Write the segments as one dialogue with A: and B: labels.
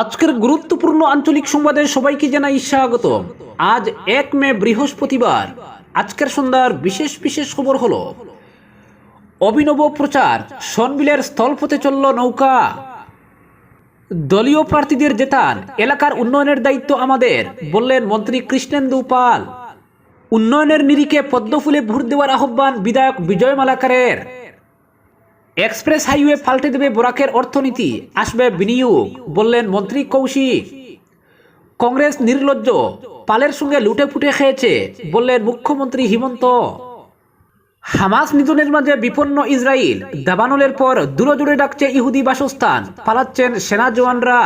A: আজকের গুরুত্বপূর্ণ আঞ্চলিক সংবাদে সবাইকে জানাই স্বাগত। আজ এক মে বৃহস্পতিবার। আজকের সন্ধ্যার বিশেষ বিশেষ খবর হলো, অভিনব প্রচার, সনবিলের স্থলপথে চলল নৌকা। দলীয় প্রার্থীদের জেতান, এলাকার উন্নয়নের দায়িত্ব আমাদের, বললেন মন্ত্রী কৃষ্ণেন্দু পাল। উন্নয়নের নিরিখে পদ্মফুলে ভোট দেওয়ার আহ্বান বিধায়ক বিজয় মালাকারের এক্সপ্রেস হাইওয়ে পাল্টে দেবে বরাকের অর্থনীতি, আসবে বিনিয়োগ, বললেন মন্ত্রী কৌশিক। কংগ্রেস নির্লজ্জ, পালের সঙ্গে লুটে ফুটে খেয়েছে, বললেন মুখ্যমন্ত্রী হিমন্ত। হামাস নিধনের মাঝে বিপন্ন ইসরায়েল দাবানলের পর দূরজুড়ে ডাকছে ইহুদি বাসস্থান, পালাচ্ছেন সেনা জওয়ানরা।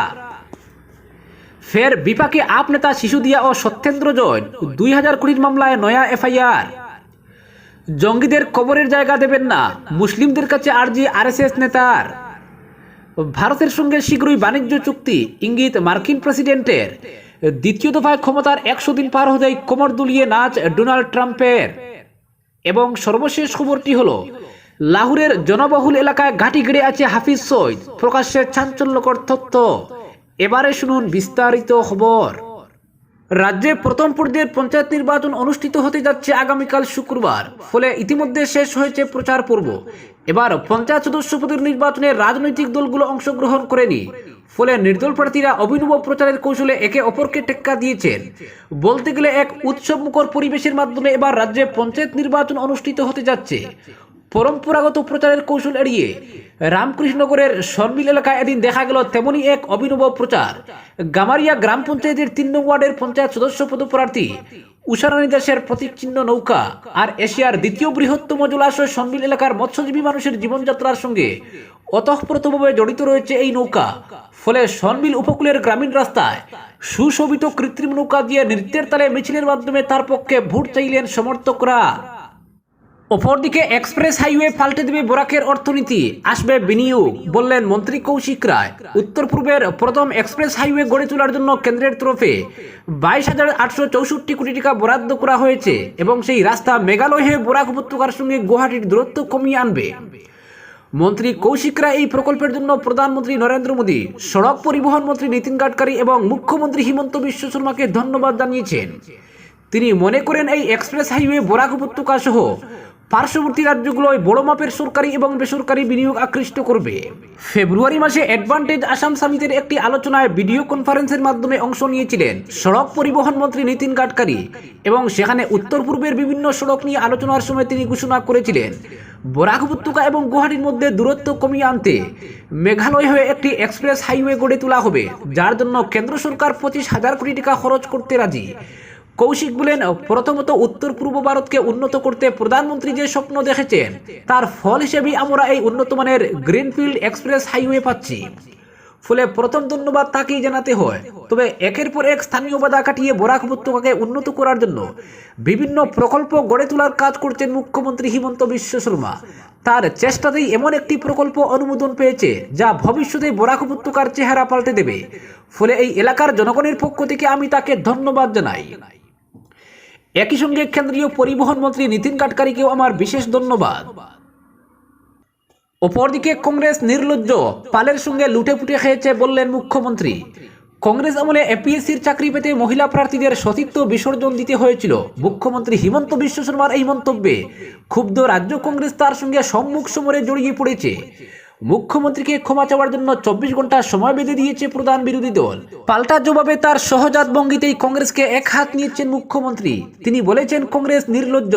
A: ফের বিপাকে আপ নেতা শিশুদিয়া ও সত্যেন্দ্র জৈন, দুই হাজার কুড়ির মামলায় নয়া এফআইআর। জঙ্গিদের কবরের জায়গা দেবেন না। মুসলিমদের কাছে আরজি আরএসএস নেতার। ভারতের সঙ্গে শীঘ্রই বাণিজ্য চুক্তি, ইঙ্গিত মার্কিন প্রেসিডেন্টের। দ্বিতীয় দফায় ক্ষমতার একশো দিন পার হতেই কোমর দুলিয়ে নাচ ডোনাল্ড ট্রাম্পের। এবং সর্বশেষ খবরটি হলো, লাহোরের জনবহুল এলাকায় ঘাঁটি গেড়ে আছে হাফিজ সৈয়দ, প্রকাশ্যে চাঞ্চল্যকর তথ্য। এবারে শুনুন বিস্তারিত খবর। রাজ্যে প্রথম পর্যায়ের পঞ্চায়েত নির্বাচন অনুষ্ঠিত হতে যাচ্ছে আগামীকাল শুক্রবার। ফলে ইতিমধ্যে শেষ হয়েছে প্রচার পর্ব। এবার পঞ্চায়েত সদস্য পদের নির্বাচনে রাজনৈতিক দলগুলো অংশগ্রহণ করেনি। ফলে নির্দল প্রার্থীরা অভিনব প্রচারের কৌশলে একে অপরকে টেক্কা দিয়েছেন। বলতে গেলে এক উৎসবমুখর পরিবেশের মাধ্যমে এবার রাজ্যে পঞ্চায়েত নির্বাচন অনুষ্ঠিত হতে যাচ্ছে। পরম্পরাগত প্রচারের কৌশল এড়িয়ে রামকৃষ্ণনগরের সনবিল এলাকায় এদিন দেখা গেল তেমনই এক অভিনব প্রচার। গামারিয়া গ্রাম পঞ্চায়েতের তিন নং ওয়ার্ডের পঞ্চায়েত সদস্য পদপ্রার্থী উষারানী দাসের প্রতীক চিহ্ন নৌকা আর এশিয়ার দ্বিতীয় বৃহত্তম জলাশয় সনবিল এলাকার মৎস্যজীবী মানুষের জীবনযাত্রার সঙ্গে অতঃপ্রতভাবে জড়িত রয়েছে এই নৌকা। ফলে সনবিল উপকূলের গ্রামীণ রাস্তায় সুশোভিত কৃত্রিম নৌকা দিয়ে নৃত্যের তালে মিছিলের মাধ্যমে তার পক্ষে ভোট চাইলেন সমর্থকরা। অপরদিকে এক্সপ্রেস হাইওয়ে পাল্টে দেবে বরাকের অর্থনীতি, আসবে বিনিয়োগ, বললেন মন্ত্রী কৌশিক রায়। উত্তর পূর্বের প্রথম এক্সপ্রেস হাইওয়ে গড়ে তোলার জন্য কেন্দ্রের তরফে বাইশ হাজার আটশো চৌষট্টি কোটি টাকা বরাদ্দ করা হয়েছে এবং সেই রাস্তা মেঘালয় হয়ে বরাক উপত্যকার সঙ্গে গুয়াহাটির দূরত্ব কমিয়ে আনবে। মন্ত্রী কৌশিক রায় এই প্রকল্পের জন্য প্রধানমন্ত্রী নরেন্দ্র মোদী, সড়ক পরিবহন মন্ত্রী নীতিন গাডকারি এবং মুখ্যমন্ত্রী হিমন্ত বিশ্ব শর্মাকে ধন্যবাদ জানিয়েছেন। তিনি মনে করেন এই এক্সপ্রেস হাইওয়ে বরাক উপত্যকা সহ পার্শ্ববর্তী রাজ্যগুলোয় বড় মাপের সরকারি এবং বেসরকারি বিনিয়োগ আকৃষ্ট করবে। ফেব্রুয়ারি মাসে অ্যাডভান্টেজ আসাম সামিটের একটি আলোচনায় ভিডিও কনফারেন্সের মাধ্যমে অংশ নিয়েছিলেন সড়ক পরিবহন মন্ত্রী নীতিন গাডকারি এবং সেখানে উত্তর পূর্বের বিভিন্ন সড়ক নিয়ে আলোচনার সময় তিনি ঘোষণা করেছিলেন। বরাক উপত্যকা এবং গুয়াহাটির মধ্যে দূরত্ব কমিয়ে আনতে মেঘালয় হয়ে একটি এক্সপ্রেস হাইওয়ে গড়ে তোলা হবে, যার জন্য কেন্দ্র সরকার পঁচিশ হাজার কোটি টাকা খরচ করতে রাজি। কৌশিক বলেন, প্রথমত উত্তর পূর্ব ভারতকে উন্নত করতে প্রধানমন্ত্রী যে স্বপ্ন দেখেছেন, তার ফল হিসেবেই আমরা এই উন্নত মানের গ্রিনফিল্ড এক্সপ্রেস হাইওয়ে পাচ্ছি। ফলে প্রথম ধন্যবাদ তাকেই জানাতে হয়। তবে একের পর এক স্থানীয় বাধা কাটিয়ে বরাক উপত্যকাকে উন্নত করার জন্য বিভিন্ন প্রকল্প গড়ে তোলার কাজ করছেন মুখ্যমন্ত্রী হিমন্ত বিশ্ব শর্মা। তার চেষ্টাতেই এমন একটি প্রকল্প অনুমোদন পেয়েছে, যা ভবিষ্যতে বরাক উপত্যকার চেহারা পাল্টে দেবে। ফলে এই এলাকার জনগণের পক্ষ থেকে আমি তাকে ধন্যবাদ জানাই। একই সঙ্গে কেন্দ্রীয় পরিবহন মন্ত্রী নীতিন গাডকারিকেও আমার বিশেষ ধন্যবাদ। অপরদিকে কংগ্রেস নির্লজ্জ, পালের সঙ্গে লুটে পুটে খেয়েছে বললেন মুখ্যমন্ত্রী। কংগ্রেস আমলে এপিএসসির চাকরি পেতে মহিলা প্রার্থীদের সতীত্ব বিসর্জন দিতে হয়েছিল। মুখ্যমন্ত্রী হিমন্ত বিশ্ব শর্মার এই মন্তব্যে, ক্ষুব্ধ রাজ্য কংগ্রেস তার সঙ্গে সম্মুখ সমরে জড়িয়ে পড়েছে। মুখ্যমন্ত্রীকে ক্ষমা চাওয়ার জন্য চব্বিশ ঘণ্টা সময় বেঁধে দিয়েছে প্রধান বিরোধী দল। পাল্টা জবাবে তার সহজাত ভঙ্গিতেই কংগ্রেসকে এক হাত নিয়েছেন মুখ্যমন্ত্রী। তিনি বলেছেন, কংগ্রেস নির্লজ্জ।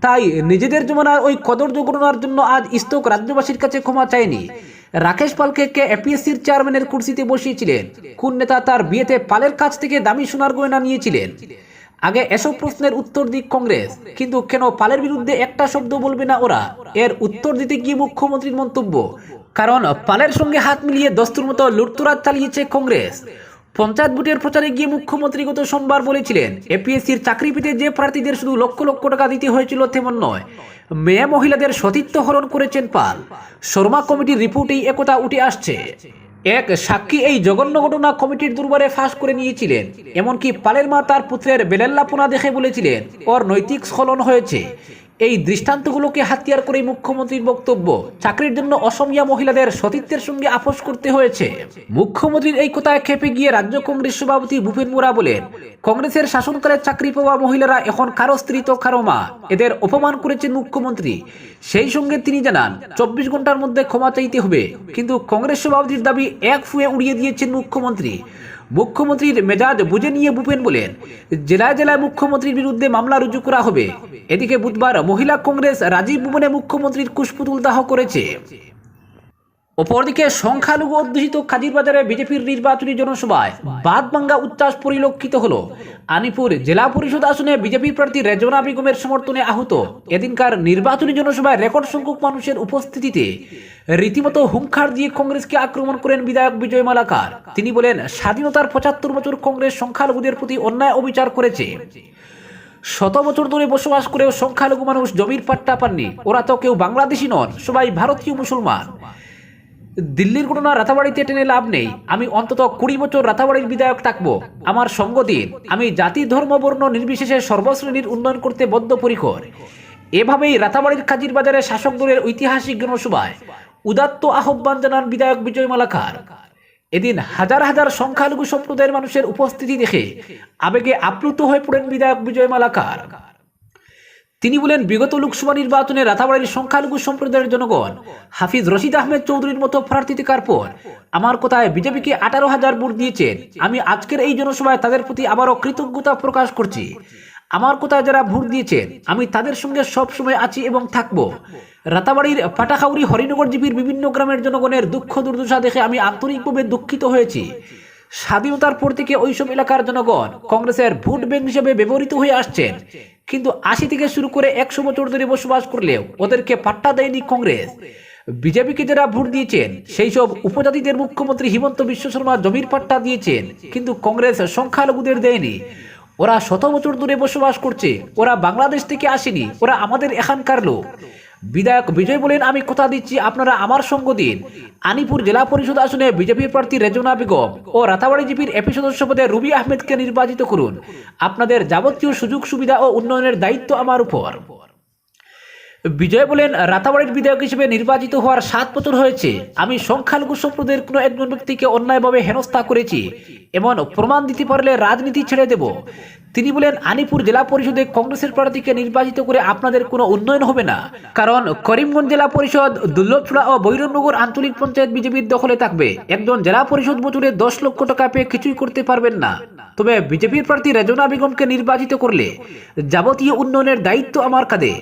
A: তাই নিজেদের জমানার ওই কদর্য গণনার জন্য আজ ইস্তক রাজ্যবাসীর কাছে ক্ষমা চায়নি। রাকেশ পালকে কে এপিএসসির চেয়ারম্যানের কুর্সিতে বসিয়েছিলেন। কোন নেতা তার বিয়েতে পালের কাছ থেকে দামি সোনার গয়না নিয়েছিলেন। আগে এসব প্রশ্নের উত্তর দিক কংগ্রেস, কিন্তু কেন পালের বিরুদ্ধে একটা শব্দ বলবে না ওরা? এর উত্তর দিতে গিয়ে মুখ্যমন্ত্রীর মন্তব্য, কারণ পালের সঙ্গে হাত মিলিয়ে দস্তুর মতো লুটতরাজ চালিয়েছে কংগ্রেস। পঞ্চায়েত ভোটের প্রচারে গিয়ে মুখ্যমন্ত্রী গত সোমবার বলেছিলেন, এপিএসসির চাকরি পেতে যে প্রার্থীদের শুধু লক্ষ লক্ষ টাকা দিতে হয়েছিল তেমন নয়, মেয়ে মহিলাদের সতীত্ব হরণ করেছেন পাল। শর্মা কমিটির রিপোর্টেই একথা উঠে আসছে। এক সাক্ষী এই জঘন্য ঘটনা কমিটির দুর্বারে ফাঁস করে নিয়েছিলেন। এমনকি পালের মা তার পুত্রের বেলেল্লাপনা দেখে বলেছিলেন, ওর নৈতিক স্খলন হয়েছে। এই দৃষ্টান্তগুলোকে হাতিয়ার করে মুখ্যমন্ত্রীর বক্তব্য। চাকরির জন্য অসমিয়া মহিলাদের সতীত্বের সঙ্গে আপোষ করতে হয়েছে। মুখ্যমন্ত্রীর এই কথায় খেপে গিয়ে রাজ্য কংগ্রেস সভাপতি ভূপেন মোরা বলেন, কংগ্রেসের শাসনকালে চাকরি পাওয়া মহিলারা এখন কারও স্ত্রী তো কারও মা এদের অপমান করেছেন মুখ্যমন্ত্রী। সেই সঙ্গে তিনি জানান, চব্বিশ ঘণ্টার মধ্যে ক্ষমা চাইতে হবে। কিন্তু কংগ্রেস সভাপতির দাবি এক ফুয়ে উড়িয়ে দিয়েছেন মুখ্যমন্ত্রী। মুখ্যমন্ত্রীর মেজাজ বুঝে নিয়ে ভূপেন বলেন, জেলায় জেলায় মুখ্যমন্ত্রীর বিরুদ্ধে মামলা রুজু করা হবে। এদিকে বুধবার মহিলা কংগ্রেস রাজীব ভুবনে মুখ্যমন্ত্রীর কুশপুতুল দাহ করেছে। অপরদিকে সংখ্যালঘু অধ্যুষিত কাজিরবাজারে বিজেপির নির্বাচনী জনসভায় বাদবাঙ্গা উচ্ছ্বাস পরিলক্ষিত হল। আনিপুর জেলা পরিষদ আসনে বিজেপি প্রার্থী রেজনা বেগমের সমর্থনে আহত। এদিনকার নির্বাচনী জনসভায় রেকর্ড সংখ্যক মানুষের উপস্থিতিতে রীতিমতো হুঙ্কার দিয়ে কংগ্রেসকে আক্রমণ করেন বিধায়ক বিজয় মালাকার। তিনি বলেন, স্বাধীনতার পঁচাত্তর বছর কংগ্রেস সংখ্যালঘুদের প্রতি অন্যায় অবিচার করেছে। শত বছর ধরে বসবাস করেও সংখ্যালঘু মানুষ জমির পাট্টা পাননি। ওরা তো কেউ বাংলাদেশি নন, সবাই ভারতীয় মুসলমান। দিল্লির ঘটনা রাতাবাড়িতে টেনে লাভ নেই। আমি অন্তত কুড়ি বছর রাতাবাড়ির বিধায়ক থাকব। আমার সঙ্গ দিন। আমি জাতি, ধর্ম, বর্ণ নির্বিশেষে সর্বশ্রেণীর উন্নয়ন করতে বদ্ধপরিকর। এভাবেই রাতাবাড়ির কাজির বাজারে শাসক দলের ঐতিহাসিক জনসভায় উদাত্ত আহ্বান জানান বিধায়ক বিজয় মালাকার। এদিন হাজার হাজার সংখ্যালঘু সম্প্রদায়ের মানুষের উপস্থিতি দেখে আবেগে আপ্লুত হয়ে পড়েন বিধায়ক বিজয় মালাকার। তিনি বলেন, বিগত লোকসভা নির্বাচনে রাতাবাড়ির সংখ্যালঘু সম্প্রদায়ের জনগণ, হাফিজ রশিদ আহমেদ চৌধুরীর মতো প্রার্থী থাকার পর? আমার কথায় বিজেপিকে আঠারো হাজার ভোট দিয়েছেন? আমি আজকের এই জনসভায় তাদের প্রতি আবারও কৃতজ্ঞতা প্রকাশ করছি। আমার কথায় যারা ভোট দিয়েছেন? আমি তাদের সঙ্গে সব সময় আছি এবং থাকব। রাতাবাড়ির পাটাখাউরি হরিনগর জিপির বিভিন্ন গ্রামের জনগণের দুঃখ দুর্দশা দেখে আমি আন্তরিকভাবে দুঃখিত হয়েছি। স্বাধীনতার পর থেকে ওইসব এলাকার জনগণ কংগ্রেসের ভোট ব্যাংক হিসেবে ব্যবহৃত হয়ে আসছেন। কিন্তু আশি থেকে শুরু করে একশো বছর ধরে বসবাস করলেও ওদেরকে পাট্টা দেয়নি কংগ্রেস। বিজেপিকে যারা ভোট দিয়েছেন, সেই সব উপজাতিদের মুখ্যমন্ত্রী হিমন্ত বিশ্ব শর্মা জমির পাট্টা দিয়েছেন, কিন্তু কংগ্রেস সংখ্যালঘুদের দেয়নি। ওরা শত বছর ধরে বসবাস করছে, ওরা বাংলাদেশ থেকে আসেনি, ওরা আমাদের এখানকার লোক। বিধায়ক বিজয় বলেন, আমি কথা দিচ্ছি, আপনারা আমার সঙ্গ দিন। আনিপুর জেলা পরিষদ আসনে বিজেপির প্রার্থী রেজনা বেগম ও রাতাবাড়ি জিপির এপি সদস্য পদে রুবি আহমেদকে নির্বাচিত করুন। আপনাদের যাবতীয় সুযোগ, সুবিধা ও উন্নয়নের দায়িত্ব আমার উপর। বিজয় বলেন, রাতাবাড়ির বিধায়ক হিসেবে নির্বাচিত হওয়ার সাত বছর হয়েছে। আমি সংখ্যালঘু সম্প্রদায়ের কোনো একজন ব্যক্তিকে অন্যায়ভাবে হেনস্থা করেছি। এমন প্রমাণ দিতে পারলে রাজনীতি ছেড়ে দেব। তিনি বলেন, আনিপুর জেলা পরিষদে কংগ্রেসের প্রার্থীকে নির্বাচিত করে আপনাদের কোনো উন্নয়ন হবে না। কারণ করিমগঞ্জ জেলা পরিষদ দুর্লভছড়া ও বৈরমনগর আঞ্চলিক পঞ্চায়েত বিজেপির দখলে থাকবে। একজন জেলা পরিষদ বছরে দশ লক্ষ টাকা পেয়ে কিছুই করতে পারবেন না। তবে বিজেপির প্রার্থী রেজনা বেগমকে নির্বাচিত করলে যাবতীয় উন্নয়নের দায়িত্ব আমার কাঁধে।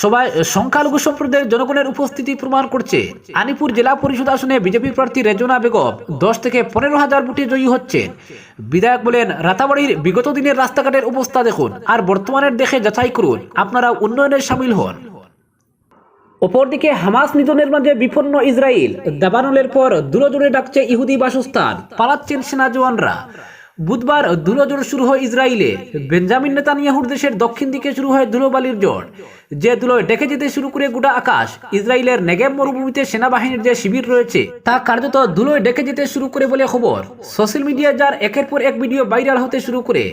A: সবাই সংখ্যালঘু সম্প্রদায়ের জনগণের উপস্থিতি প্রমাণ করছে। আনিপুর জেলা পরিষদ আসনে বিজেপি প্রার্থী রেজনা বেগম দশ থেকে পনেরো হাজার ভোটে জয়ী হচ্ছেন। বিধায়ক বলেন, রাতাবাড়ির বিগত দিনের রাস্তাঘাটের অবস্থা দেখুন আর বর্তমানের দেখে যাচাই করুন, আপনারা উন্নয়নের সামিল হন। অপরদিকে হামাস নিধনের মাঝে বিপন্ন ইসরায়েল, দাবানলের পর দূরে দূরে ডাকছে ইহুদি বাসস্থান, পালাচ্ছেন সেনা জওয়ানরা। বুধবার ধুলোঝড় শুরু হয় ইসরায়েলে। বেঞ্জামিন নেতানিয়াহুর দেশের দক্ষিণ দিকে শুরু হয় ধুলোবালির ঝড় যে ধুলোয় ডেকে যেতে শুরু করে গোটা আকাশ, ইসরায়েলের নেগেব মরুভূমিতে সেনাবাহিনীর যে শিবির রয়েছে, তা কার্যত ধুলোয় ডেকে যেতে শুরু করে বলে খবর। সোশ্যাল মিডিয়া যার একের পর এক ভিডিও ভাইরাল হতে শুরু করে,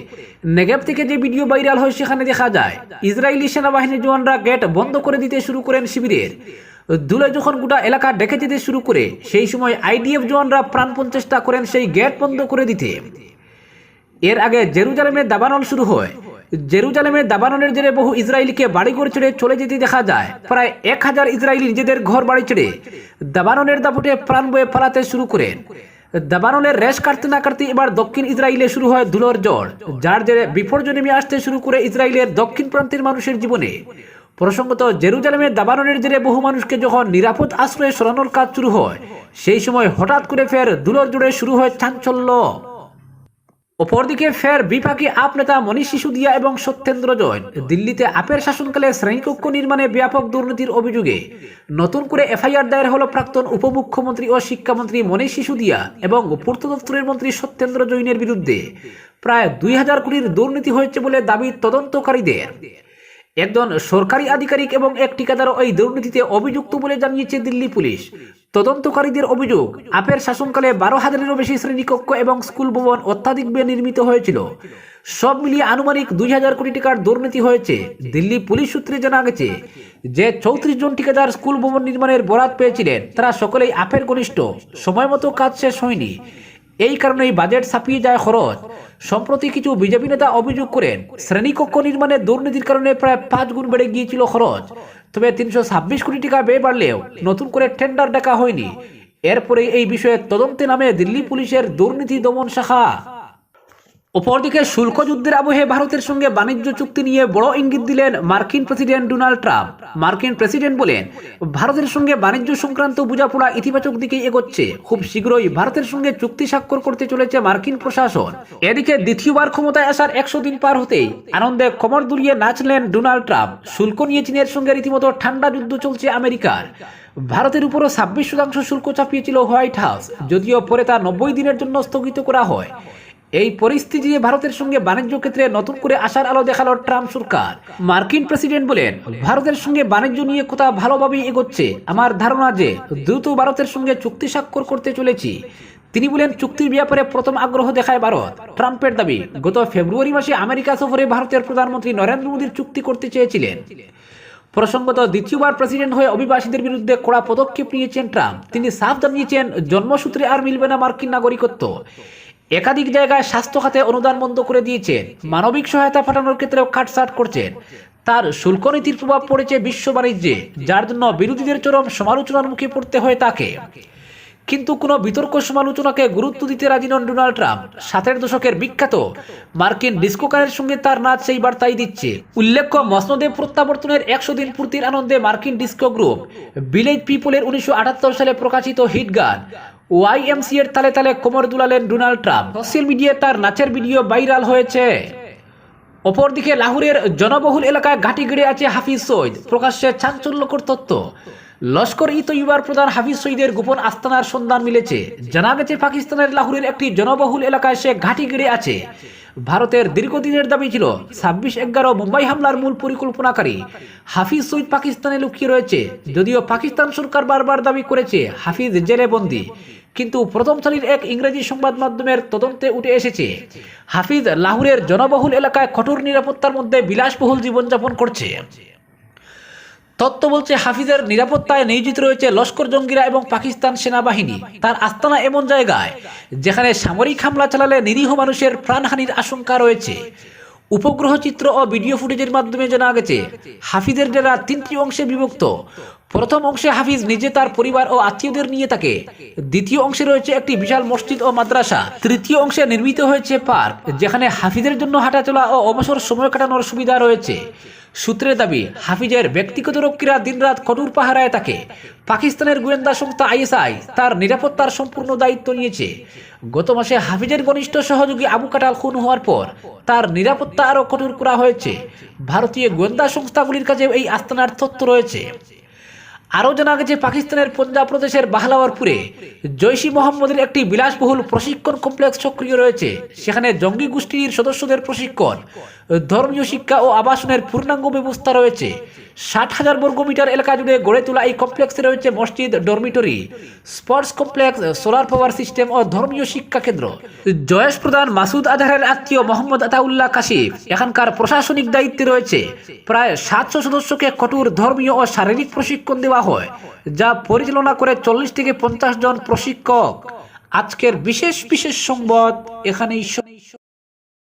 A: নেগেব থেকে যে ভিডিও ভাইরাল হয় সেখানে দেখা যায়, ইসরায়েলি সেনাবাহিনীর জওয়ানরা গেট বন্ধ করে দিতে শুরু করেন শিবিরের। ধুলো যখন গোটা এলাকা ডেকে যেতে শুরু করে, সেই সময় আইডিএফ জওয়ানরা প্রাণপণ চেষ্টা করেন সেই গেট বন্ধ করে দিতে। এর আগে জেরুজালেমে দাবানল শুরু হয়। জেরুজালেমে দাবানলের জেরে বহু ইসরায়েলিকে বাড়িঘর ছেড়ে চলে যেতে দেখা যায়। প্রায় এক হাজার ইসরায়েলি নিজেদের ঘর বাড়ি ছেড়ে দাবানলের দাপটে প্রাণ বয়ে পালাতে শুরু করেন। দাবানলের রেশ কাটতে না কাটতে এবার দক্ষিণ ইসরায়েলে শুরু হয় ধুলোর জ্বর, যার জেরে বিপর্যয় নেমে আসতে শুরু করে ইসরায়েলের দক্ষিণ প্রান্তের মানুষের জীবনে। প্রসঙ্গত জেরুজালেমের দাবানলের জেরে বহু মানুষকে যখন নিরাপদ আশ্রয়ে সরানোর কাজ শুরু হয়, সেই সময় হঠাৎ করে ফের ধুলোর জোরে শুরু হয় চাঞ্চল্য। অপরদিকে ফের বিপাকী আপ নেতা মনীষ সিসুদিয়া এবং সত্যেন্দ্র জৈন। দিল্লিতে আপের শাসনকালে শ্রেণীকক্ষ নির্মাণে ব্যাপক দুর্নীতির অভিযোগে নতুন করে এফআইআর দায়ের হল প্রাক্তন উপমুখ্যমন্ত্রী ও শিক্ষামন্ত্রী মনীষ সিসুদিয়া এবং পূর্ত দপ্তরের মন্ত্রী সত্যেন্দ্র জৈনের বিরুদ্ধে। প্রায় দুই হাজার কোটির দুর্নীতি হয়েছে বলে দাবি তদন্তকারীদের। একজন সরকারি আধিকারিক এবং এক ঠিকাদার ওই দুর্নীতিতে অভিযুক্ত বলে জানিয়েছে দিল্লি পুলিশ। তদন্তকারীদের অভিযোগ, আপের শাসনকালে বারো হাজারেরও বেশি শ্রেণীকক্ষ এবং স্কুল ভবন অত্যাধিক নির্মিত হয়েছিল। সব মিলিয়ে আনুমানিক দুই হাজার কোটি টাকার দুর্নীতি হয়েছে, দিল্লি পুলিশ সূত্রে জানা গেছে। যে চৌত্রিশ জন ঠিকাদার স্কুল ভবন নির্মাণের বরাত পেয়েছিলেন, তারা সকলেই আপের ঘনিষ্ঠ। সময় মতো কাজ শেষ হয়নি। এই কারণেই বাজেট ছাপিয়ে যায় খরচ। সম্প্রতি কিছু বিজেপি নেতা অভিযোগ করেন, শ্রেণীকক্ষ নির্মাণে দুর্নীতির কারণে প্রায় পাঁচ গুণ বেড়ে গিয়েছিল খরচ। তবে তিনশো ছাব্বিশ কোটি টাকা ব্যয় বাড়লেও নতুন করে টেন্ডার ডাকা হয়নি। এরপরে এই বিষয়ে তদন্তে নামে দিল্লি পুলিশের দুর্নীতি দমন শাখা। অপরদিকে শুল্ক যুদ্ধের আবহে ভারতের সঙ্গে বাণিজ্য চুক্তি নিয়ে বড় ইঙ্গিত দিলেন মার্কিন প্রেসিডেন্ট ডোনাল্ড ট্রাম্প। মার্কিন প্রেসিডেন্ট বলেন, ভারতের সঙ্গে বাণিজ্য সংক্রান্ত বোঝাপড়া ইতিবাচক দিকে এগোচ্ছে। খুব শীঘ্রই ভারতের সঙ্গে চুক্তি স্বাক্ষর করতে চলেছে মার্কিন প্রশাসন। এদিকে দ্বিতীয়বার ক্ষমতায় আসার একশো দিন পার হতেই আনন্দে কমর দুলিয়ে নাচলেন ডোনাল্ড ট্রাম্প। শুল্ক নিয়ে চীনের সঙ্গে রীতিমতো ঠান্ডা যুদ্ধ চলছে আমেরিকার। ভারতের উপরও ছাব্বিশ শতাংশ শুল্ক চাপিয়েছিল হোয়াইট হাউস, যদিও পরে তা নব্বই দিনের জন্য স্থগিত করা হয়। এই পরিস্থিতিতে ভারতের সঙ্গে বাণিজ্য ক্ষেত্রে নতুন করে আসার আলো দেখাল ট্রাম্প সরকার। মার্কিন প্রেসিডেন্ট বলেন, ভারতের সঙ্গে বাণিজ্য নিয়ে কথা ভালোভাবেই এগোচ্ছে। আমার ধারণা যে দ্রুত ভারতের সঙ্গে চুক্তি স্বাক্ষর করতে চলেছি। তিনি বলেন, চুক্তির ব্যাপারে প্রথম আগ্রহ দেখায় ভারত। ট্রাম্পের দাবি, গত ফেব্রুয়ারি মাসে আমেরিকা সফরে ভারতের প্রধানমন্ত্রী নরেন্দ্র মোদীর চুক্তি করতে চেয়েছিলেন। প্রসঙ্গত, দ্বিতীয়বার প্রেসিডেন্ট হয়ে অভিবাসীদের বিরুদ্ধে কড়া পদক্ষেপ নিয়েছেন ট্রাম্প। তিনি সাফ জানিয়েছেন, জন্মসূত্রে আর মিলবে না মার্কিন নাগরিকত্ব। একাধিক জায়গায় স্বাস্থ্য খাতে অনুদান বন্ধ করে দিয়েছেন। মানবিক সহায়তা পাঠানোর ক্ষেত্রেও কাটসাট করছেন। তার শুল্ক নীতির প্রভাব পড়েছে বিশ্ব বাণিজ্যে, যার জন্য বিরোধীদের চরম সমালোচনার মুখে পড়তে হয় তাকে। কিন্তু কোনো বিতর্ক সমালোচনাকে গুরুত্ব দিতে রাজি নন ডোনাল্ড ট্রাম্প। সাতের দশকের বিখ্যাত মার্কিন ডিস্কোকারের সঙ্গে তার নাচ সেই বার্তাই দিচ্ছে। উল্লেখ্য, মসনদে প্রত্যাবর্তনের একশো দিন পূর্তির আনন্দে মার্কিন ডিস্কো গ্রুপ ভিলেজ পিপলের উনিশশো আটাত্তর সালে প্রকাশিত হিট গান ওয়াইএমসি এর তালে তালে কোমর দুলালেন ডোনাল্ড ট্রাম্প। সোশ্যাল মিডিয়ায় তার নাচের ভিডিও ভাইরাল হয়েছে। অপরদিকে লাহোরের জনবহুল এলাকায় ঘাঁটি গিড়ে আছে হাফিজ সৈদ প্রকাশ্যে চাঞ্চল্যকর তথ্য। লস্কর ই তৈবার প্রধান হাফিজ সৈয়দের গোপন আস্তানার সন্ধান মিলেছে। জানা গেছে, পাকিস্তানের লাহোরের একটি জনবহুল এলাকায় সে ঘাঁটি গেড়ে আছে। ভারতের দীর্ঘদিনের দাবি ছিল, ছাব্বিশ এগারো মুম্বাই হামলার মূল পরিকল্পনাকারী হাফিজ সৈয়দ পাকিস্তানে লুকিয়ে রয়েছে। যদিও পাকিস্তান সরকার বারবার দাবি করেছে, হাফিজ জেলে বন্দী। কিন্তু প্রথম সারির এক ইংরেজি সংবাদ মাধ্যমের তদন্তে উঠে এসেছে, হাফিজ লাহোরের জনবহুল এলাকায় কঠোর নিরাপত্তার মধ্যে বিলাসবহুল জীবনযাপন করছে। তত্ত্ব বলছে, হাফিজের নিরাপত্তায় নিয়োজিত রয়েছে লস্কর জঙ্গিরা এবং পাকিস্তান সেনাবাহিনী। তার আস্তানা এমন জায়গায় যেখানে সামরিক হামলা চালালে নিরীহ মানুষের প্রাণহানির আশঙ্কা রয়েছে। উপগ্রহ চিত্র ও ভিডিও ফুটেজের মাধ্যমে জানা গেছে, হাফিজের ডেরা তিনটি অংশে বিভক্ত। প্রথম অংশে হাফিজ নিজে তার পরিবার ও আত্মীয়দের নিয়ে থাকে। দ্বিতীয় অংশে রয়েছে একটি বিশাল মসজিদ ও মাদ্রাসা। তৃতীয় অংশে নির্মিত হয়েছে পার্ক, যেখানে হাফিজের জন্য হাঁটাচলা ও অবসর সময় কাটানোর সুবিধা রয়েছে। সূত্রের দাবি, হাফিজের ব্যক্তিগত রক্ষীরা দিনরাত কঠোর পাহারায় থাকে। পাকিস্তানের গোয়েন্দা সংস্থা আইএসআই তার নিরাপত্তার সম্পূর্ণ দায়িত্ব নিয়েছে। গত মাসে হাফিজের ঘনিষ্ঠ সহযোগী আবু কাটাল খুন হওয়ার পর তার নিরাপত্তা আরও কঠোর করা হয়েছে। ভারতীয় গোয়েন্দা সংস্থাগুলির কাছে এই আস্তানার তথ্য রয়েছে। আরও জানা গেছে, পাকিস্তানের পঞ্জাব প্রদেশের বাহলাওয়ারপুরে জৈশি মোহাম্মদের একটি বিলাসবহুল প্রশিক্ষণ কমপ্লেক্স সক্রিয় রয়েছে। সেখানে জঙ্গি গোষ্ঠীর সদস্যদের প্রশিক্ষণ, ধর্মীয় শিক্ষা ও আবাসনের পূর্ণাঙ্গ ব্যবস্থা রয়েছে। ষাট হাজার বর্গমিটার এলাকা জুড়ে গড়ে তোলা এই কমপ্লেক্সে রয়েছে মসজিদ, dormitory, sports complex, solar power system ও ধর্মীয় শিক্ষা কেন্দ্র। জয়েশ প্রধান মাসুদ আজহারের আত্মীয় মোহাম্মদ আতাউল্লাহ কাশিফ, এখানকার প্রশাসনিক দায়িত্বে রয়েছে। প্রায় সাতশো সদস্যকে কঠোর ধর্মীয় ও শারীরিক প্রশিক্ষণ দেওয়া হয়, যা পরিচালনা করে চল্লিশ থেকে পঞ্চাশ জন প্রশিক্ষক। আজকের বিশেষ বিশেষ সংবাদ এখানে স-